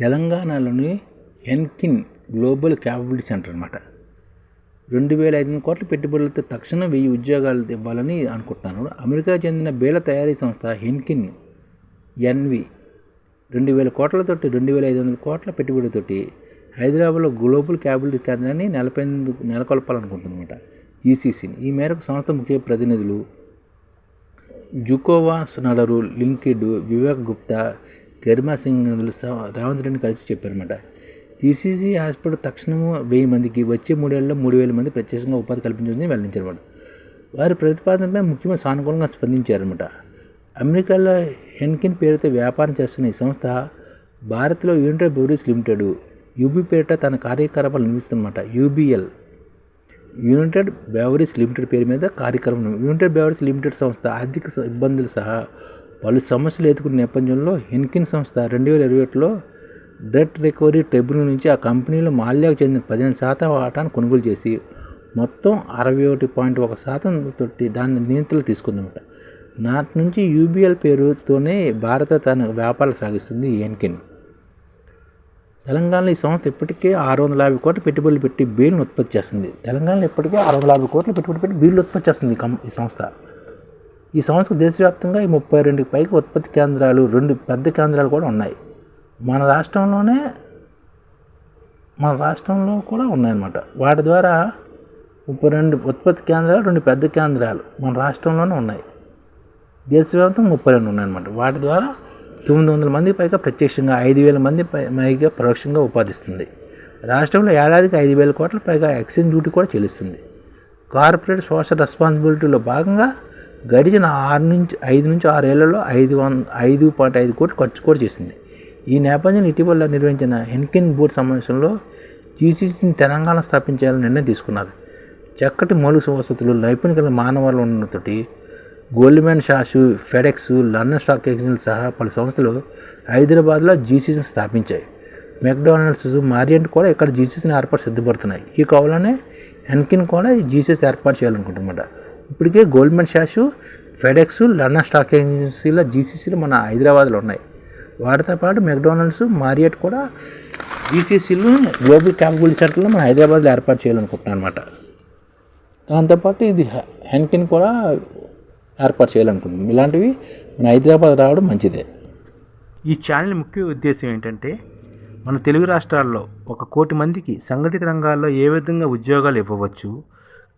తెలంగాణలోని హెన్కిన్ global capability centre అనమాట రెండు వేల ఐదు వందల కోట్ల పెట్టుబడులతో తక్షణం వెయ్యి ఉద్యోగాలు ఇవ్వాలని అనుకుంటున్నాను. అమెరికా చెందిన బేల తయారీ సంస్థ హెన్కిన్ ఎన్వి రెండు వేల కోట్లతోటి రెండు వేల ఐదు వందల కోట్ల పెట్టుబడితోటి హైదరాబాద్లో గ్లోబల్ క్యాపిటల్ కేంద్రాన్ని నెలపై నెలకొల్పాలనుకుంటుందన్నమాట. జీసీసీని ఈ మేరకు సంస్థ ముఖ్య ప్రతినిధులు జుకోవాస్ నడరు లింకిడ్ వివేక్ గుప్తా గరిమా సింగ్ రేవంత్ రెడ్డిని కలిసి చెప్పారన్నమాట. జీసీసీ హాస్పిటల్ తక్షణము వెయ్యి మందికి వచ్చే మూడేళ్ళలో మూడు వేల మంది ప్రత్యేకంగా ఉపాధి కల్పించిందని వెల్లడించారన్నమాట. వారి ప్రతిపాదనపై ముఖ్యమంత్రి సానుకూలంగా స్పందించారన్నమాట. అమెరికాలో హెన్కిన్ పేరుతో వ్యాపారం చేస్తున్న ఈ సంస్థ భారత్లో యూనిటెడ్ బెవరీస్ లిమిటెడ్ యూబీ పేరిట తన కార్యకలాపాలు నిర్మిస్తుందన్నమాట యూబీఎల్ యునైటెడ్ బెవరీస్ లిమిటెడ్ పేరు మీద కార్యక్రమం యునైటెడ్ బెవరీస్ లిమిటెడ్ సంస్థ ఆర్థిక ఇబ్బందులు సహా పలు సమస్యలు ఎదుర్కొన్న నేపథ్యంలో హెన్కిన్ సంస్థ రెండు వేల ఇరవై ఒకటిలో డెట్ రికవరీ ట్రిబ్యునల్ నుంచి ఆ కంపెనీలో మాల్యాకు చెందిన పదిహేను శాతం వాటాను కొనుగోలు చేసి మొత్తం అరవై ఒకటి పాయింట్ ఒక శాతం తోటి దాన్ని నియంత్రణ తీసుకుందన్నమాట నాటి నుంచి యూబీఎల్ పేరుతోనే భారత తన వ్యాపారాలు సాగిస్తుంది ఎన్కిన్ తెలంగాణలో ఈ సంస్థ ఇప్పటికే ఆరు వందల యాభై కోట్ల పెట్టుబడులు పెట్టి బీర్లను ఉత్పత్తి చేస్తుంది. తెలంగాణలో ఇప్పటికే ఆరు వందల యాభై కోట్లు పెట్టుబడి పెట్టి బీర్లు ఉత్పత్తి చేస్తుంది కం ఈ సంస్థ. ఈ సంస్థకు దేశవ్యాప్తంగా ఈ ముప్పై రెండుకి పైగా ఉత్పత్తి కేంద్రాలు రెండు పెద్ద కేంద్రాలు కూడా ఉన్నాయి. మన రాష్ట్రంలోనే మన రాష్ట్రంలో కూడా ఉన్నాయన్నమాట. వాటి ద్వారా ముప్పై రెండు ఉత్పత్తి కేంద్రాలు రెండు పెద్ద కేంద్రాలు మన రాష్ట్రంలోనే ఉన్నాయి. దేశవ్యాప్తంగా ముప్పై రెండు ఉన్నాయన్నమాట. వాటి ద్వారా తొమ్మిది వందల మంది పైగా ప్రత్యక్షంగా ఐదు వేల మంది పై పైగా పరోక్షంగా ఉపాధిస్తుంది. రాష్ట్రంలో ఏడాదికి ఐదు వేల కోట్ల పైగా ఎక్సైజ్ డ్యూటీ కూడా చెల్లిస్తుంది. కార్పొరేట్ సోషల్ రెస్పాన్సిబిలిటీలో భాగంగా గడిచిన ఆరు నుంచి ఐదు నుంచి ఆరు ఏళ్ళలో ఐదు వంద ఐదు పాయింట్ ఐదు కోట్లు ఖర్చు కూడా చేసింది. ఈ నేపథ్యంలో ఇటీవల నిర్వహించిన హెన్కిన్ బోర్డు సమావేశంలో జీసీసీని తెలంగాణ స్థాపించాలని నిర్ణయం తీసుకున్నారు. చక్కటి మౌలిక వసతులు నైపుణ్యం కలిగిన మానవాళ్ళు ఉన్నతోటి Goldman Sachs FedEx London stock exchange సహా పలు సంస్థలు హైదరాబాద్లో జీసీసీని స్థాపించాయి. మెక్డానల్డ్స్ మారియంట్ కూడా ఇక్కడ జీసీసీని ఏర్పాటు సిద్ధపడుతున్నాయి. ఈ కావాలనే ఎన్కిన్ కూడా ఈ జీసీసీ ఏర్పాటు చేయాలనుకుంటున్నమాట ఇప్పటికే Goldman Sachs FedEx London stock ఎక్స్చేంజ్ల జీసీసీలు మన హైదరాబాద్లో ఉన్నాయి. వాటితో పాటు మెక్డోనల్డ్స్ మారియట్ కూడా జీసీసీలు గ్లోబల్ క్యాపబుల్ సెంటర్లో మన హైదరాబాద్లో ఏర్పాటు చేయాలనుకుంటున్నాను అనమాట దాంతోపాటు ఇది హెన్కిన్ కూడా ఏర్పాటు చేయాలనుకుంటున్నాం. ఇలాంటివి మన హైదరాబాద్ రావడం మంచిదే. ఈ ఛానల్ ముఖ్య ఉద్దేశం ఏంటంటే మన తెలుగు రాష్ట్రాల్లో ఒక కోటి మందికి సంఘటిత రంగాల్లో ఏ విధంగా ఉద్యోగాలు ఇవ్వవచ్చు